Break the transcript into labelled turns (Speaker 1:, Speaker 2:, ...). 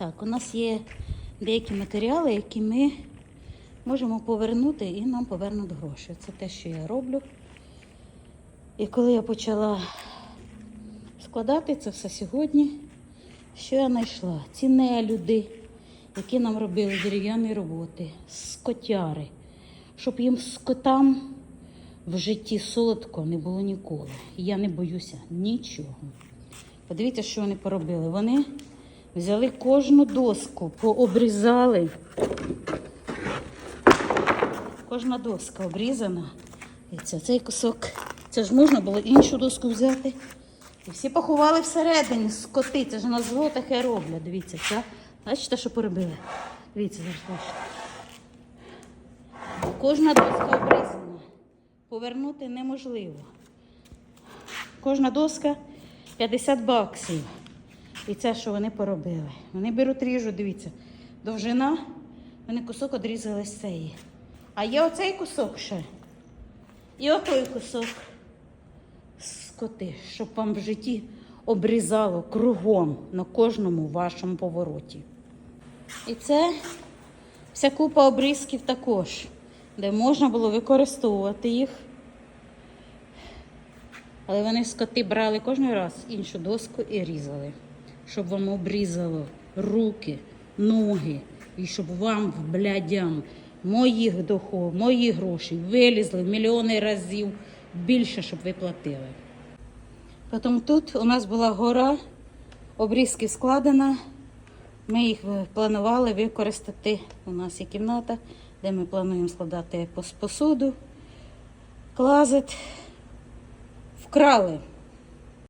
Speaker 1: Так, у нас є деякі матеріали, які ми можемо повернути і нам повернуть гроші. Це те, що я роблю. І коли я почала складати це все сьогодні, що я знайшла? Ці нелюди, які нам робили дерев'яні роботи, скотяри, щоб їм скотам в житті солодко не було ніколи. Я не боюся нічого. Подивіться, що вони поробили. Вони взяли кожну доску, пообрізали. Кожна доска обрізана. І це цей кусок. Це ж можна було іншу доску взяти. І всі поховали всередині скоти. Це ж на зло таке роблять. Дивіться, це. Бачите, що поробили? Дивіться, зараз. Кожна доска обрізана. Повернути неможливо. Кожна доска 50 баксів. І це, що вони поробили. Вони беруть ріжу, дивіться, довжина, вони кусок одрізали з цієї. А є оцей кусок ще. І отой кусок скоти, щоб вам в житті обрізало кругом на кожному вашому повороті. І це вся купа обрізків також, де можна було використовувати їх. Але вони скоти брали кожен раз іншу доску і різали, щоб вам обрізало руки, ноги, і щоб вам, блядям, моїх дохов, мої гроші вилізли в мільйони разів більше, щоб ви платили. Потім тут у нас була гора обрізків складена. Ми їх планували використати. У нас є кімната, де ми плануємо складати посуду, клазет. Вкрали.